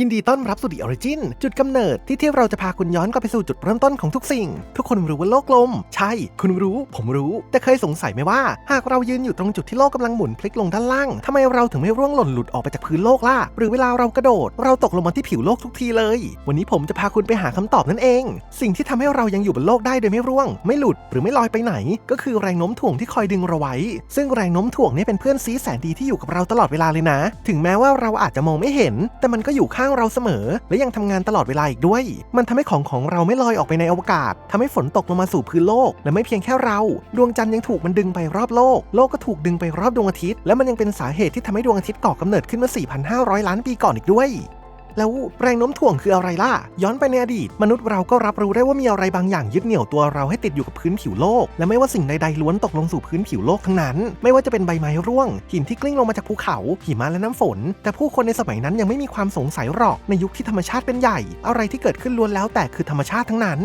ยินดีต้อนรับสู่ดิออริจินจุดกำเนิดที่ที่เราจะพาคุณย้อนกลับไปสู่จุดเริ่มต้นของทุกสิ่ง ทุกคนรู้ว่าโลกกลม ใช่ คุณรู้ ผมรู้ แต่เคยสงสัยไหมว่า หากเรายืนอยู่ตรงจุดที่โลกกำลังหมุนพลิกลงด้านล่างทำไมเราถึงไม่ร่วงหล่นหลุดออกไปจากพื้นโลกล่ะหรือเวลาเรากระโดด เราตกลงมาที่ผิวโลกทุกทีเลย วันนี้ผมจะพาคุณไปหาคำตอบนั่นเอง สิ่งที่ทำให้เรายังอยู่บนโลกได้โดยไม่ร่วง ไม่หลุดหรือไม่ลอยไปไหน ก็คือแรงโน้มถ่วงที่คอยดึงเราไว้ ซึ่งแรงโน้มถ่วงนี่เป็นเพื่อนซีแสนดีที่อยู่กับเราตลอดเวลาเลยนะ ถึงแม้ว่าเราอาจจะมองไม่เห็น แต่มันก็อยู่ข้างเราเสมอ และยังทำงานตลอดเวลาอีกด้วย มันทำให้ของของเราไม่ลอยออกไปในอวกาศทำให้ฝนตกลงมาสู่พื้นโลก และไม่เพียงแค่เรา ดวงจันทร์ยังถูกมันดึงไปรอบโลก โลกก็ถูกดึงไปรอบดวงอาทิตย์ และมันยังเป็นสาเหตุที่ทำให้ดวงอาทิตย์ก่อกำเนิดขึ้นเมื่อ 4,500 ล้านปีก่อนอีกด้วย แล้วแรงโน้มถ่วงคืออะไรล่ะ ย้อนไปในอดีต มนุษย์เราก็รับรู้ได้ว่ามีอะไรบางอย่างยึดเหนี่ยวตัวเราให้ติดอยู่กับพื้นผิวโลก และไม่ว่าสิ่งใดๆล้วนตกลงสู่พื้นผิวโลกทั้งนั้น ไม่ว่าจะเป็นใบไม้ร่วง หินที่กลิ้งลงมาจากภูเขา หิมะและน้ำฝน แต่ผู้คนในสมัยนั้นยังไม่มีความสงสัยหรอก ในยุคที่ธรรมชาติเป็นใหญ่ อะไรที่เกิดขึ้นล้วนแล้วแต่คือธรรมชาติทั้งนั้น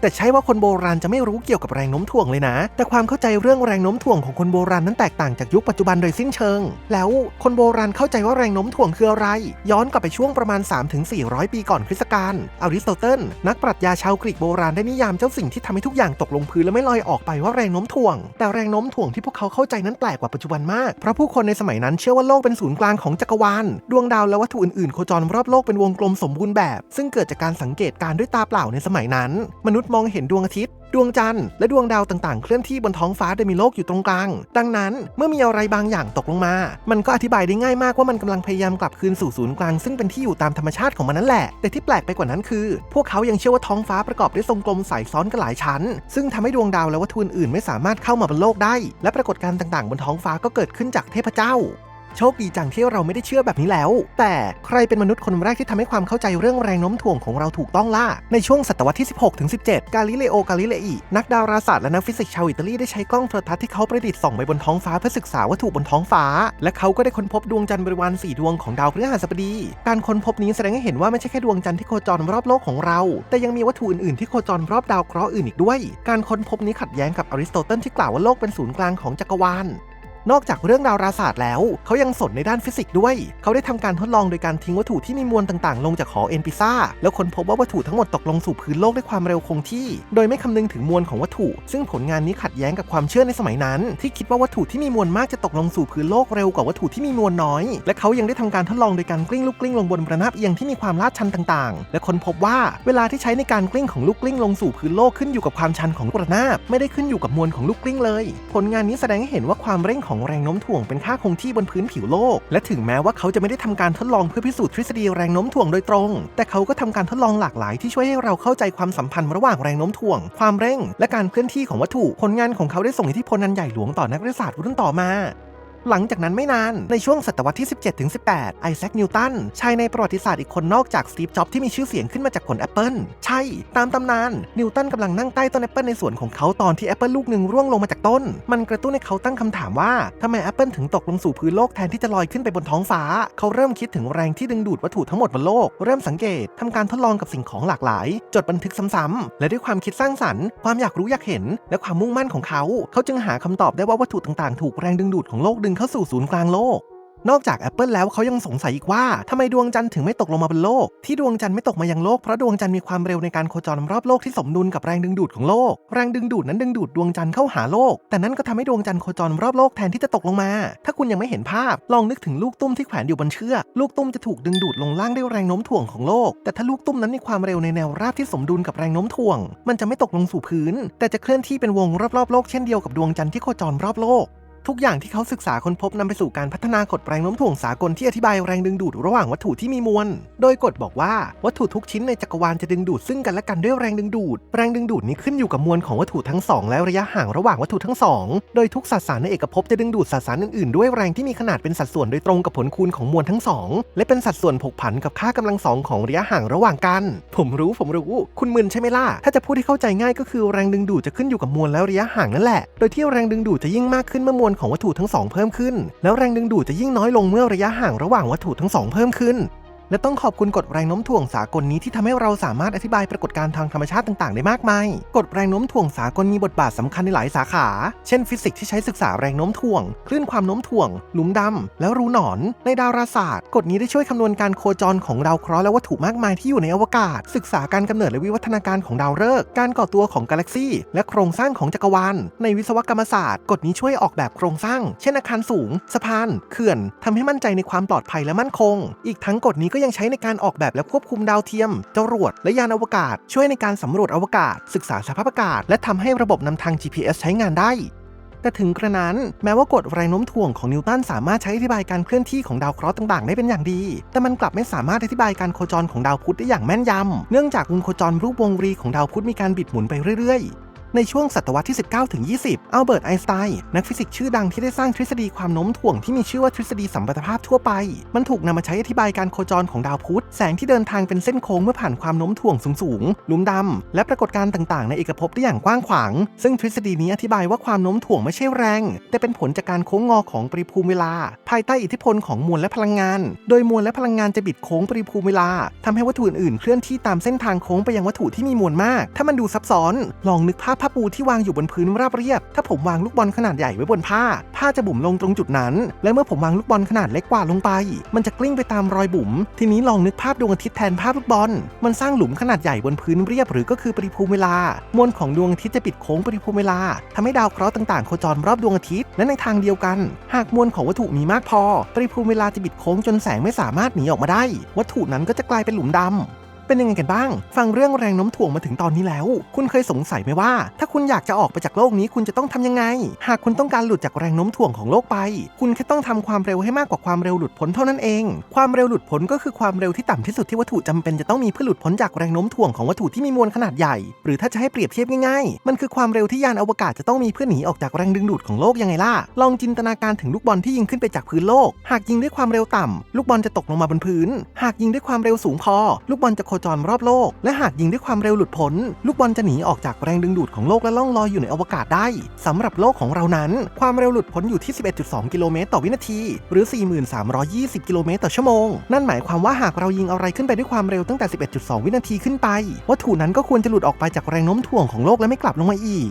แต่ใช่ว่าคนโบราณจะไม่รู้เกี่ยวกับแรงโน้มถ่วงเลยนะ แต่ความเข้าใจเรื่องแรงโน้มถ่วงของคนโบราณนั้นแตกต่างจากยุคปัจจุบันโดยสิ้นเชิง แล้วคนโบราณเข้าใจว่าแรงโน้มถ่วงคืออะไร ย้อนกลับไปช่วงประมาณ 3-400 ปีก่อนคริสต์กาลอริสโตเติลนักปรัชญาชาวกรีกโบราณได้นิยามเจ้าสิ่งที่ทำให้ทุกอย่างตกลงพื้นและไม่ลอยออกไปว่าแรงโน้มถ่วง แต่แรงโน้มถ่วงที่พวกเขาเข้าใจนั้นแปลกกว่าปัจจุบันมากเพราะผู้คนในสมัยนั้นเชื่อว่าโลกเป็นศูนย์กลางของจักรวาลดวงดาวและวัตถุอื่นๆโคจรรอบโลกเป็นวงกลมสมบูรณ์แบบ ซึ่งเกิดจากการสังเกตการด้วยตาเปล่าในสมัยนั้น มนุษยมองเห็นดวงอาทิตย์ ดวงจันทร์และดวงดาวต่างๆ เคลื่อนที่บนท้องฟ้าโดยมีโลกอยู่ตรงกลาง ดังนั้นเมื่อมีอะไรบางอย่างตกลงมา มันก็อธิบายได้ง่ายมากว่ามันกำลังพยายามกลับคืนสู่ศูนย์กลางซึ่งเป็นที่อยู่ตามธรรมชาติของมันนั่นแหละ แต่ที่แปลกไปกว่านั้นคือ พวกเขายังเชื่อว่าท้องฟ้าประกอบด้วยทรงกลมใสซ้อนกันหลายชั้น ซึ่งทำให้ดวงดาวและวัตถุอื่นๆไม่สามารถเข้ามาบนโลกได้ และปรากฏการณ์ต่างๆ บนท้องฟ้าก็เกิดขึ้นจากเทพเจ้า โชคดีจังที่เราไม่ได้เชื่อแบบนี้แล้ว แต่ใครเป็นมนุษย์คนแรกที่ทำให้ความเข้าใจเรื่องแรงโน้มถ่วงของเราถูกต้องล่ะ ในช่วงศตวรรษที่ 16ถึง17 กาลิเลโอกาลิเลอีนักดาราศาสตร์และนักฟิสิกส์ชาวอิตาลีได้ใช้กล้องโทรทัศน์ที่เขาประดิษฐ์ส่องไปบนท้องฟ้าเพื่อศึกษาวัตถุบนท้องฟ้า และเขาก็ได้ค้นพบดวงจันทร์บริวาร4ดวงของดาวพฤหัสบดี การค้นพบนี้แสดงให้เห็นว่าไม่ใช่แค่ดวงจันทร์ที่โคจรรอบโลกของเรา แต่ยังมีวัตถุอื่นๆที่โคจรรอบดาวเคราะห์อื่นอีกด้วย การค้นพบนี้ขัดแย้งกับอริสโตเติลที่กล่าวว่าโลกเป็นศูนย์กลางของจักรวาล นอกจากเรื่องดาราศาสตร์แล้ว เขายังสนในด้านฟิสิกส์ด้วย เขาได้ทำการทดลองโดยการทิ้งวัตถุที่มีมวลต่างๆ ลงจากหอเอ็นปิซ่า แล้วค้นพบว่าวัตถุทั้งหมดตกลงสู่พื้นโลกด้วยความเร็วคงที่ โดยไม่คำนึงถึงมวลของวัตถุ ซึ่งผลงานนี้ขัดแย้งกับความเชื่อในสมัยนั้น ที่คิดว่าวัตถุที่มีมวลมากจะตกลงสู่พื้นโลกเร็วกว่าวัตถุที่มีมวลน้อย และเขายังได้ทำการทดลองโดยการกลิ้งลูกกลิ้งลงบนระนาบเอียงที่มีความลาดชันต่างๆ และค้นพบว่าเวลาที่ใช้ในการกลิ้งของลูกกลิ้งลงสู่พื้นโลกขึ้นอยู่กับความชันของระนาบไม่ได้ขึ้นอยู่กับมวลของลูกกลิ้งเลย ผลงานนี้แสดงให้เห็นว่าความเร่งของแรงโน้มถ่วงเป็นค่าคงที่บนพื้นผิวโลก และถึงแม้ว่าเขาจะไม่ได้ทำการทดลองเพื่อพิสูจน์ทฤษฎีแรงโน้มถ่วงโดยตรง แต่เขาก็ทำการทดลองหลากหลายที่ช่วยให้เราเข้าใจความสัมพันธ์ระหว่างแรงโน้มถ่วง ความเร่ง และการเคลื่อนที่ของวัตถุ ผลงานของเขาได้ส่งอิทธิพลอันใหญ่หลวงต่อนักวิทยาศาสตร์รุ่นต่อมา หลังจากนั้นไม่นาน ในช่วงศตวรรษที่ 17ถึง18 ไอแซคนิวตัน ชายในประวัติศาสตร์อีกคนนอกจากสตีฟ จ็อบที่มีชื่อเสียงขึ้นมาจากผลแอปเปิลใช่ ตามตำนาน นิวตันกำลังนั่งใต้ต้นแอปเปิลในสวนของเขาตอนที่แอปเปิลลูกหนึ่งร่วงลงมาจากต้น มันกระตุ้นให้เขาตั้งคำถามว่าทำไมแอปเปิลถึงตกลงสู่พื้นโลกแทนที่จะลอยขึ้นไปบนท้องฟ้า เขาเริ่มคิดถึงแรงที่ดึงดูดวัตถุทั้งหมดบนโลก เริ่มสังเกตทำการทดลองกับสิ่งของหลากหลาย จดบันทึกซ้ำๆและด้วยความคิดสร้างสรรค์ ความอยากรู้อยากเห็น และความมุ่งมั่นของเขา เขาจึงหาคำตอบได้ว่าวัตถุต่างๆ ถูกแรงดึงดูดของโลกดึงเข้าสู่ศูนย์กลางโลก นอกจาก Apple แล้วเขายังสงสัยอีกว่าทำไมดวงจันทร์ถึงไม่ตกลงมาบนโลก ที่ดวงจันทร์ไม่ตกมายังโลกเพราะดวงจันทร์มีความเร็วในการโคจรรอบโลกที่สมดุลกับแรงดึงดูดของโลก แรงดึงดูดนั้นดึงดูดดวงจันทร์เข้าหาโลก แต่นั่นก็ทำให้ดวงจันทร์โคจรรอบโลกแทนที่จะตกลงมา ถ้าคุณยังไม่เห็นภาพลองนึกถึงลูกตุ้มที่แขวนอยู่บนเชือกลูกตุ้มจะถูกดึงดูดลงล่างด้วยแรงโน้มถ่วงของโลก แต่ถ้าลูกตุ้มนั้นมีความเร็วในแนวราบที่สมดุลกับแรงโน้มถ่วง มันจะไม่ตกลงสู่พื้น แต่จะเคลื่อนที่เป็นวงรอบๆโลกเช่นเดียวกับดวงจันทร์ที่โคจรรอบโลก ทุกอย่างที่เขาศึกษาค้นพบนำไปสู่การพัฒนากฎแรงโน้มถ่วงสากลที่อธิบายแรงดึงดูดระหว่างวัตถุที่มีมวล โดยกฎบอกว่าวัตถุทุกชิ้นในจักรวาลจะดึงดูดซึ่งกันและกันด้วยแรงดึงดูด แรงดึงดูดนี้ขึ้นอยู่กับมวลของวัตถุทั้งสองและระยะห่างระหว่างวัตถุทั้งสองโดยทุกสสารในเอกภพจะดึงดูดสสารอื่นๆ ด้วยแรงที่มีขนาดเป็นสัดส่วนโดยตรงกับผลคูณของมวลทั้งสองและเป็นสัดส่วนผกผันกับค่ากำลังสองของระยะห่างระหว่างกัน ผมรู้ผมรู้ คุณมึนใช่ไหมล่ะถ้าจะพูดให้เข้าใจง่ายก็คือแรงดึงดูดจะขึ้นอยู่กับมวลและระยะห่างนั่นแหละ โดยที่แรงดึงดูดจะยิ่งมากขึ้นเมื่อมวลของวัตถุทั้งสองเพิ่มขึ้น แล้วแรงดึงดูดจะยิ่งน้อยลงเมื่อระยะห่างระหว่างวัตถุทั้งสองเพิ่มขึ้น และต้องขอบคุณกฎแรงโน้มถ่วงสากลนี้ที่ทำให้เราสามารถอธิบายปรากฏการณ์ทางธรรมชาติต่างๆ ได้มากมาย กฎแรงโน้มถ่วงสากลมีบทบาทสำคัญในหลายสาขา เช่นฟิสิกส์ที่ใช้ศึกษาแรงโน้มถ่วง คลื่นความโน้มถ่วง หลุมดำแล้วรูหนอน ในดาราศาสตร์ กฎนี้ได้ช่วยคำนวณการโคจรของดาวเคราะห์และวัตถุมากมายที่อยู่ในอวกาศ ศึกษาการกำเนิดและวิวัฒนาการของดาวฤกษ์ การก่อตัวของกาแล็กซี่ และโครงสร้างของจักรวาล ในวิศวกรรมศาสตร์ กฎนี้ช่วยออกแบบโครงสร้าง เช่นอาคารสูง สะพาน เขื่อนทำให้มั่นใจในความปลอดภัยและมั่นคง อีกทั้งกฎนี้ก็ยังใช้ในการออกแบบและควบคุมดาวเทียม จรวด และยานอวกาศ ช่วยในการสำรวจอวกาศ ศึกษาสภาพอากาศ และทำให้ระบบนำทาง GPS ใช้งานได้แต่ถึงกระนั้นแม้ว่ากฎแรงโน้มถ่วงของนิวตันสามารถใช้อธิบายการเคลื่อนที่ของดาวเคราะห์ต่างๆ ได้เป็นอย่างดี แต่มันกลับไม่สามารถอธิบายการโคจรของดาวพุธได้อย่างแม่นยำ เนื่องจากวงโคจรรูปวงรีของดาวพุธมีการบิดหมุนไปเรื่อยๆ ในช่วงศตวรรษที่ 19 ถึง 20 อัลเบิร์ต ไอน์สไตน์ นักฟิสิกส์ชื่อดังที่ได้สร้างทฤษฎีความโน้มถ่วงที่มีชื่อว่าทฤษฎีสัมพัทธภาพทั่วไป มันถูกนำมาใช้อธิบายการโคจรของดาวพุธ แสงที่เดินทางเป็นเส้นโค้งเมื่อผ่านความโน้มถ่วงสูงๆ ลุมดำและปรากฏการณ์ต่างๆ ในเอกภพได้อย่างกว้างขวาง ซึ่งทฤษฎีนี้อธิบายว่าความโน้มถ่วงไม่ใช่แรง แต่เป็นผลจากการโค้งงอของปริภูมิเวลา ภายใต้อิทธิพลของมวลและพลังงาน โดยมวลและพลังงานจะบิดโค้งปริภูมิเวลาทำให้วัตถุอื่นๆเคลื่อนที่ตามเส้นทางโค้งไปยังวัตถุที่มีมวลมาก ถ้ามันดูซับซ้อน ลองนึกภาพผ้าปูที่วางอยู่บนพื้นราบเรียบ ถ้าผมวางลูกบอลขนาดใหญ่ไว้บนผ้า ผ้าจะบุ๋มลงตรงจุดนั้น และเมื่อผมวางลูกบอลขนาดเล็กกว่าลงไป มันจะกลิ้งไปตามรอยบุ๋ม ทีนี้ลองนึกภาพดวงอาทิตย์แทนภาพลูกบอล มันสร้างหลุมขนาดใหญ่บนพื้นเรียบหรือก็คือปริภูมิเวลา มวลของดวงอาทิตย์จะปิดโค้งปริภูมิเวลาทำให้ดาวเคราะห์ต่างๆโคจรรอบดวงอาทิตย์ และในทางเดียวกัน หากมวลของวัตถุมีมากพอ ปริภูมิเวลาจะบิดโค้งจนแสงไม่สามารถหนีออกมาได้ วัตถุนั้นก็จะกลายเป็นหลุมดำ เป็นยังไงกันบ้าง ฟังเรื่องแรงโน้มถ่วงมาถึงตอนนี้แล้ว คุณเคยสงสัยไหมว่า ถ้าคุณอยากจะออกไปจากโลกนี้คุณจะต้องทำยังไง หากคุณต้องการหลุดจากแรงโน้มถ่วงของโลกไป คุณแค่ต้องทำความเร็วให้มากกว่าความเร็วหลุดพ้นเท่านั้นเอง ความเร็วหลุดพ้นก็คือความเร็วที่ต่ำที่สุดที่วัตถุจำเป็นจะต้องมีเพื่อหลุดพ้นจากแรงโน้มถ่วงของวัตถุที่มีมวลขนาดใหญ่ หรือถ้าจะให้เปรียบเทียบง่ายๆ มันคือความเร็วที่ยานอวกาศจะต้องมีเพื่อหนีออกจากแรงดึงดูดของโลกยังไงล่ะ ลองจินตนาการถึงลูกบอลที่ยิงขึ้นไปจากพื้นโลก หากยิงด้วยความเร็วต่ำลูกบอลจะตกลงมาบนพื้น หากยิงด้วยความเร็วสูงพอ ลูกบอลจะโคจรรอบโลก และหากยิงด้วยความเร็วหลุดพ้น ลูกบอลจะหนีออกจากแรงดึงดูดของโลกและล่องลอยอยู่ในอวกาศได้สำหรับโลกของเรานั้น ความเร็วหลุดพ้นอยู่ที่ 11.2 กิโลเมตรต่อวินาที หรือ 4320 กิโลเมตรต่อชั่วโมง นั่นหมายความว่าหากเรายิงอะไรขึ้นไปด้วยความเร็วตั้งแต่ 11.2 วินาทีขึ้นไป วัตถุนั้นก็ควรจะหลุดออกไปจากแรงโน้มถ่วงของโลกและไม่กลับลงมาอีก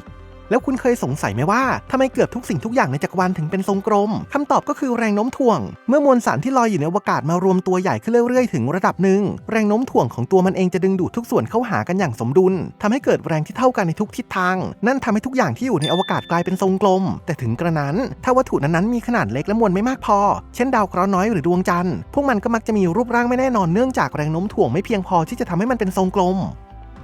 แล้วคุณเคยสงสัยไหมว่าทำไมเกือบทุกสิ่งทุกอย่างในจักรวาลถึงเป็นทรงกลมคำตอบก็คือแรงโน้มถ่วง เมื่อมวลสารที่ลอยอยู่ในอวกาศมารวมตัวใหญ่ขึ้นเรื่อยๆ ถึงระดับหนึ่งแรงโน้มถ่วงของตัวมันเองจะดึงดูดทุกส่วนเข้าหากันอย่างสมดุลทำให้เกิดแรงที่เท่ากันในทุกทิศทาง นั่นทำให้ทุกอย่างที่อยู่ในอวกาศกลายเป็นทรงกลม แต่ถึงกระนั้น ถ้าวัตถุนั้นๆมีขนาดเล็กและมวลไม่มากพอ เช่นดาวเคราะห์น้อยหรือดวงจันทร์พวกมันก็มักจะมีรูปร่างไม่แน่นอนเนื่องจากแรงโน้มถ่วงไม่เพียงพอที่จะทำให้มันเป็นทรงกลม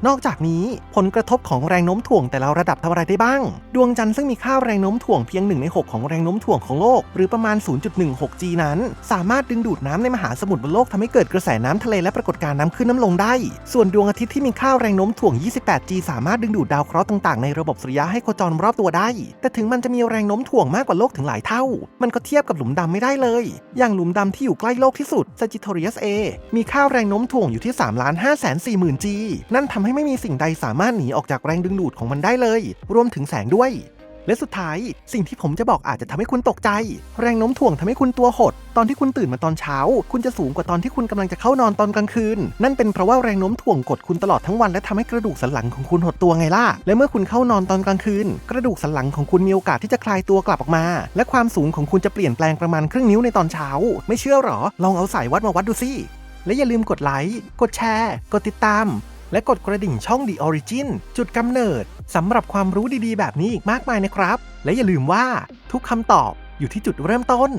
นอกจากนี้ผลกระทบของแรงโน้มถ่วงแต่ละระดับทำอะไรได้บ้าง ดวงจันทร์ซึ่งมีค่าแรงโน้มถ่วงเพียง 1 ใน 6 ของแรงโน้มถ่วงของโลก หรือประมาณ 0.16 G นั้น สามารถดึงดูดน้ำในมหาสมุทรบนโลกทำให้เกิดกระแสน้ำทะเลและปรากฏการณ์น้ำขึ้นน้ำลงได้ ส่วนดวงอาทิตย์ที่มีค่าแรงโน้มถ่วง 28 G สามารถดึงดูดดาวเคราะห์ต่างๆ ในระบบสุริยะให้โคจรรอบตัวได้ แต่ถึงมันจะมีแรงโน้มถ่วงมากกว่าโลกถึงหลายเท่า มันก็เทียบกับหลุมดำไม่ได้เลย อย่างหลุมดำที่อยู่ใกล้โลกที่สุด Sagittarius A มีค่าแรงโน้มถ่วงอยู่ที่3 5 4หมื่น G นั่นทำให้ไม่มีสิ่งใดสามารถหนีออกจากแรงดึงดูดของมันได้เลย รวมถึงแสงด้วย และสุดท้าย สิ่งที่ผมจะบอกอาจจะทำให้คุณตกใจ แรงโน้มถ่วงทำให้คุณตัวหด ตอนที่คุณตื่นมาตอนเช้า คุณจะสูงกว่าตอนที่คุณกำลังจะเข้านอนตอนกลางคืน นั่นเป็นเพราะว่าแรงโน้มถ่วงกดคุณตลอดทั้งวันและทำให้กระดูกสันหลังของคุณหดตัวไงล่ะ และเมื่อคุณเข้านอนตอนกลางคืน กระดูกสันหลังของคุณมีโอกาสที่จะคลายตัวกลับออกมา และความสูงของคุณจะเปลี่ยนแปลงประมาณครึ่งนิ้วในตอนเช้า ไม่เชื่อหรอ ลองเอาสายวัดมาวัดดูสิและอย่าลืมกดไลค์ กดแชร์ กดติดตาม และกดกระดิ่งช่อง The Origin จุดกำเนิดสำหรับความรู้ดีๆ แบบนี้อีกมากมายนะครับ และอย่าลืมว่าทุกคำตอบอยู่ที่จุดเริ่มต้น